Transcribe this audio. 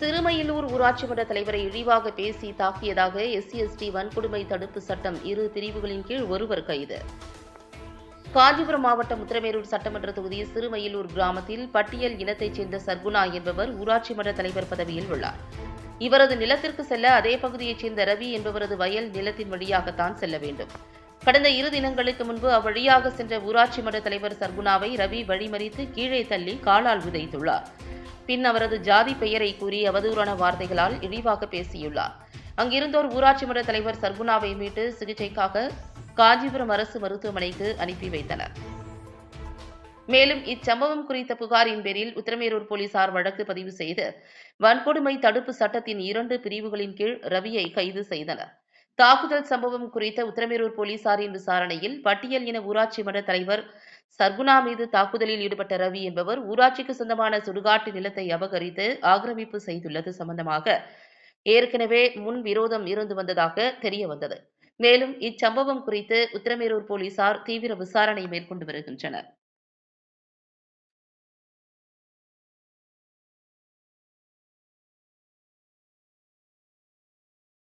சிறுமயிலூர் ஊராட்சி மன்ற தலைவரை இழிவாக பேசி தாக்கியதாக எஸ்சி எஸ்டி வன்கொடுமை தடுப்பு சட்டம் இரு பிரிவுகளின் கீழ் ஒருவர் கைது. காஞ்சிபுரம் மாவட்டம் உத்திரமேரூர் சட்டமன்ற தொகுதி சிறுமயிலூர் கிராமத்தில் பட்டியல் இனத்தைச் சேர்ந்த சர்குணா என்பவர் ஊராட்சி மன்ற தலைவர் பதவியில் உள்ளார். இவரது நிலத்திற்கு செல்ல அதே பகுதியைச் சேர்ந்த ரவி என்பவரது வயல் நிலத்தின் வழியாகத்தான் செல்ல வேண்டும். கடந்த இரு தினங்களுக்கு முன்பு அவ்வழியாக சென்ற ஊராட்சி மன்ற தலைவர் சர்குணாவை ரவி வழிமறித்து கீழே தள்ளி காலால் உதைத்துள்ளார் பின் அவரது ஜாதி பெயரை கூறி அவதூறான வார்த்தைகளால் இழிவாக பேசியுள்ளார். அங்கிருந்தோர் ஊராட்சி மன்ற தலைவர் சர்குணாவை மீட்டு சிகிச்சைக்காக காஞ்சிபுரம் அரசு மருத்துவமனைக்கு அனுப்பி வைத்தனர். மேலும் இச்சம்பவம் குறித்த புகாரின் பேரில் உத்திரமேரூர் போலீசார் வழக்கு பதிவு செய்து வன்கொடுமை தடுப்பு சட்டத்தின் இரண்டு பிரிவுகளின் கீழ் ரவியை கைது செய்தனர். தாக்குதல் சம்பவம் குறித்த உத்திரமேரூர் போலீசாரின் விசாரணையில் பட்டியல் இன ஊராட்சி மன்ற தலைவர் சர்குணா மீது தாக்குதலில் ஈடுபட்ட ரவி என்பவர் ஊராட்சிக்கு சொந்தமான சுடுகாட்டு நிலத்தை அபகரித்து ஆக்கிரமிப்பு செய்துள்ளது சம்பந்தமாக ஏற்கனவே முன் விரோதம் இருந்து வந்ததாக தெரிய வந்தது. மேலும் இச்சம்பவம் குறித்து உத்திரமேரூர் போலீசார் தீவிர விசாரணை மேற்கொண்டு வருகின்றனர்.